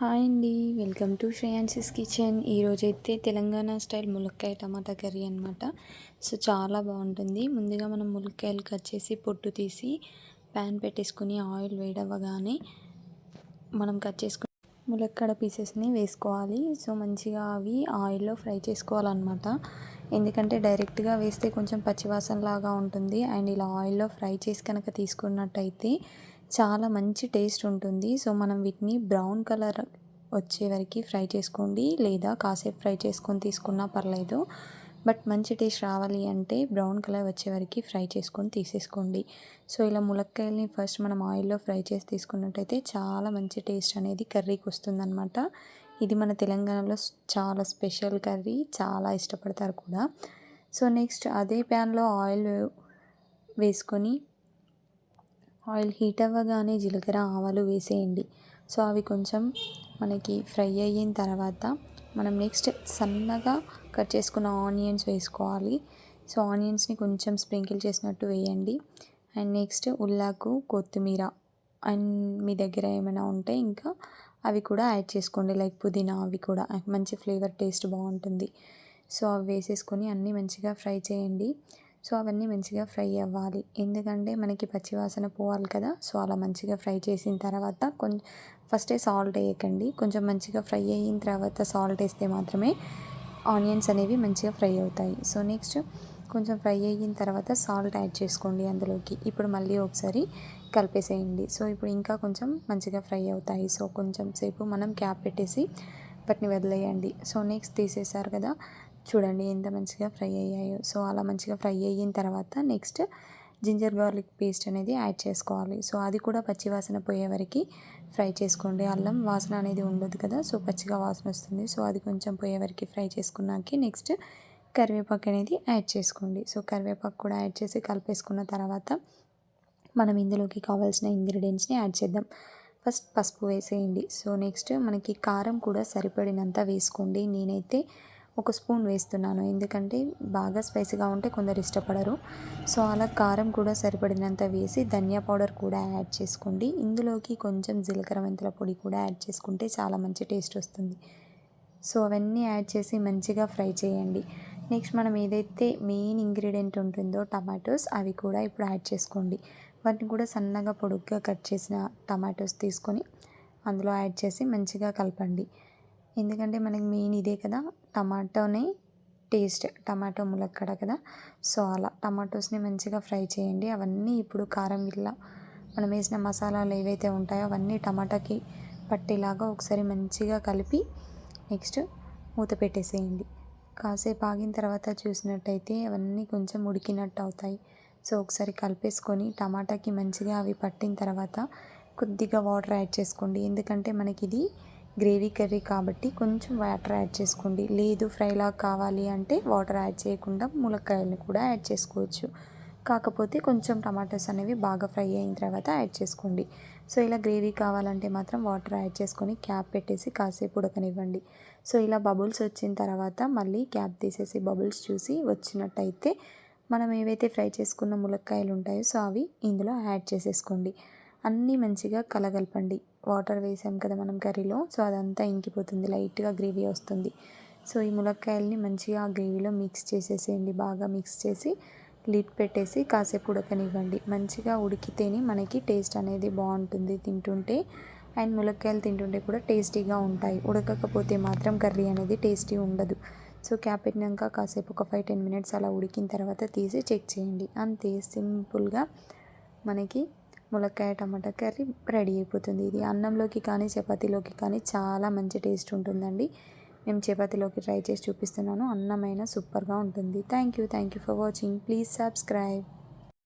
Hi అండి. Welcome to Shreyansi's kitchen. ఈరోజైతే Telangana style ములక్కాయ టమాటా కర్రీ అనమాట సో చాలా బాగుంటుంది. ముందుగా మనం ములక్కాయలు కట్ చేసి పొట్టు తీసి ప్యాన్ పెట్టేసుకుని ఆయిల్ వేడవ్వగానే మనం కట్ చేసుకుని ములక్కాయ పీసెస్ని వేసుకోవాలి. సో మంచిగా అవి ఆయిల్లో ఫ్రై చేసుకోవాలన్నమాట. ఎందుకంటే డైరెక్ట్గా వేస్తే కొంచెం పచ్చివాసన లాగా ఉంటుంది. అండ్ ఇలా ఆయిల్లో ఫ్రై చేసి కనుక తీసుకున్నట్టయితే చాలా మంచి టేస్ట్ ఉంటుంది. సో మనం వీటిని బ్రౌన్ కలర్ వచ్చే వరకు ఫ్రై చేసుకోండి. లేదా కాసేపు ఫ్రై చేసుకొని తీసుకున్నా పర్లేదు. బట్ మంచి టేస్ట్ రావాలి అంటే బ్రౌన్ కలర్ వచ్చే వరకు ఫ్రై చేసుకొని తీసేసుకోండి. సో ఇలా ములక్కాయల్ని ఫస్ట్ మనం ఆయిల్లో ఫ్రై చేసి తీసుకున్నట్టయితే చాలా మంచి టేస్ట్ అనేది కర్రీకి వస్తుందన్నమాట. ఇది మన తెలంగాణలో చాలా స్పెషల్ కర్రీ. చాలా ఇష్టపడతారు కూడా. సో నెక్స్ట్ అదే ప్యాన్లో ఆయిల్ వేసుకొని ఆయిల్ హీట్ అవ్వగానే జీలకర్ర ఆవాలు వేసేయండి. సో అవి కొంచెం మనకి ఫ్రై అయిన తర్వాత మనం నెక్స్ట్ సన్నగా కట్ చేసుకున్న ఆనియన్స్ వేసుకోవాలి. సో ఆనియన్స్ని కొంచెం స్ప్రింకిల్ చేసినట్టు వేయండి. అండ్ నెక్స్ట్ ఉల్లాకు కొత్తిమీర అండ్ మీ దగ్గర ఏమైనా ఉంటే ఇంకా అవి కూడా యాడ్ చేసుకోండి. లైక్ పుదీనా అవి కూడా. మంచి ఫ్లేవర్ టేస్ట్ బాగుంటుంది. సో అవి వేసేసుకొని అన్నీ మంచిగా ఫ్రై చేయండి. సో అవన్నీ మంచిగా ఫ్రై అవ్వాలి. ఎందుకంటే మనకి పచ్చివాసన పోవాలి కదా సో అలా మంచిగా ఫ్రై చేసిన తర్వాత కొంచెం ఫస్టే సాల్ట్ వేయకండి. కొంచెం మంచిగా ఫ్రై అయిన తర్వాత సాల్ట్ వేస్తే మాత్రమే ఆనియన్స్ అనేవి మంచిగా ఫ్రై అవుతాయి. సో నెక్స్ట్ కొంచెం ఫ్రై అయిన తర్వాత సాల్ట్ యాడ్ చేసుకోండి అందులోకి. ఇప్పుడు మళ్ళీ ఒకసారి కలిపేసేయండి. సో ఇప్పుడు ఇంకా కొంచెం మంచిగా ఫ్రై అవుతాయి. సో కొంచెం సేపు మనం క్యాప్ పెట్టేసి వాటిని వదిలేయండి. సో నెక్స్ట్ తీసేసారు కదా చూడండి ఎంత మంచిగా ఫ్రై అయ్యాయో. సో అలా మంచిగా ఫ్రై అయిన తర్వాత నెక్స్ట్ జింజర్ గార్లిక్ పేస్ట్ అనేది యాడ్ చేసుకోవాలి. సో అది కూడా పచ్చి వాసన పోయే వరకు ఫ్రై చేసుకోండి. అల్లం వాసన అనేది ఉండదు కదా సో పచ్చిగా వాసన వస్తుంది. సో అది కొంచెం పోయే వరకు ఫ్రై చేసుకున్నాక నెక్స్ట్ కరివేపాకు అనేది యాడ్ చేసుకోండి. సో కరివేపాకు కూడా యాడ్ చేసి కలిపేసుకున్న తర్వాత మనం ఇందులోకి కావాల్సిన ఇంగ్రీడియంట్స్ని యాడ్ చేద్దాం. ఫస్ట్ పసుపు వేసేయండి. సో నెక్స్ట్ మనకి కారం కూడా సరిపడినంత వేసుకోండి. నేనైతే ఒక స్పూన్ వేస్తున్నాను. ఎందుకంటే బాగా స్పైసీగా ఉంటే కొందరు ఇష్టపడరు. సో అలా కారం కూడా సరిపడినంత వేసి ధనియా పౌడర్ కూడా యాడ్ చేసుకోండి. ఇందులోకి కొంచెం జీలకర్ర మెంతుల పొడి కూడా యాడ్ చేసుకుంటే చాలా మంచి టేస్ట్ వస్తుంది. సో అవన్నీ యాడ్ చేసి మంచిగా ఫ్రై చేయండి. నెక్స్ట్ మనం ఏదైతే మెయిన్ ఇంగ్రీడియంట్ ఉంటుందో టమాటోస్ అవి కూడా ఇప్పుడు యాడ్ చేసుకోండి. వాటిని కూడా సన్నగా పొడుగ్గా కట్ చేసిన టమాటోస్ తీసుకొని అందులో యాడ్ చేసి మంచిగా కలపండి. ఎందుకంటే మనకి మెయిన్ ఇదే కదా టమాటోని టేస్ట్ టమాటో ములక్కడ కదా. సో అలా టమాటోస్ని మంచిగా ఫ్రై చేయండి. అవన్నీ ఇప్పుడు కారం గిల్ల మనం వేసిన మసాలాలు ఏవైతే ఉంటాయో అవన్నీ టమాటాకి పట్టేలాగా ఒకసారి మంచిగా కలిపి నెక్స్ట్ మూత పెట్టేసేయండి. కాసేపు ఆగిన తర్వాత చూసినట్టయితే అవన్నీ కొంచెం ఉడికినట్టు అవుతాయి. సో ఒకసారి కలిపేసుకొని టమాటాకి మంచిగా అవి పట్టిన తర్వాత కొద్దిగా వాటర్ యాడ్ చేసుకోండి. ఎందుకంటే మనకి ఇది గ్రేవీ కర్రీ కాబట్టి కొంచెం వాటర్ యాడ్ చేసుకోండి. లేదు ఫ్రైలా కావాలి అంటే వాటర్ యాడ్ చేయకుండా ములక్కాయలను కూడా యాడ్ చేసుకోవచ్చు. కాకపోతే కొంచెం టమాటోస్ అనేవి బాగా ఫ్రై అయిన తర్వాత యాడ్ చేసుకోండి. సో ఇలా గ్రేవీ కావాలంటే మాత్రం వాటర్ యాడ్ చేసుకొని క్యాప్ పెట్టేసి కాసేపు ఉడకనివ్వండి. సో ఇలా బబుల్స్ వచ్చిన తర్వాత మళ్ళీ క్యాప్ తీసేసి బబుల్స్ చూసి వచ్చినట్టయితే మనం ఏవైతే ఫ్రై చేసుకున్న ములక్కాయలు ఉంటాయో సో అవి ఇందులో యాడ్ చేసేసుకోండి. అన్నీ మంచిగా కలగలపండి. వాటర్ వేసాం కదా మనం కర్రీలో సో అదంతా ఇంకిపోతుంది లైట్గా గ్రేవీ వస్తుంది. సో ఈ ములక్కాయల్ని మంచిగా ఆ గ్రేవీలో మిక్స్ చేసేసేయండి. బాగా మిక్స్ చేసి లిడ్ పెట్టేసి కాసేపు ఉడకనివ్వండి. మంచిగా ఉడికితేనే మనకి టేస్ట్ అనేది బాగుంటుంది తింటుంటే. అండ్ ములక్కాయలు తింటుంటే కూడా టేస్టీగా ఉంటాయి. ఉడకకపోతే మాత్రం కర్రీ అనేది టేస్టీ ఉండదు. సో క్యాప్ పెట్టినాక కాసేపు ఒక ఫైవ్ టెన్ మినిట్స్ అలా ఉడికిన తర్వాత తీసి చెక్ చేయండి. అంతే సింపుల్గా మనకి ములక్కాయ టమాటా కర్రీ రెడీ అయిపోతుంది. ఇది అన్నంలోకి కానీ చపాతీలోకి కానీ చాలా మంచి టేస్ట్ ఉంటుందండి. మేము చపాతీలోకి ట్రై చేసి చూపిస్తున్నాను. అన్నమైన సూపర్గా ఉంటుంది. Thank you. Thank you for watching. Please subscribe.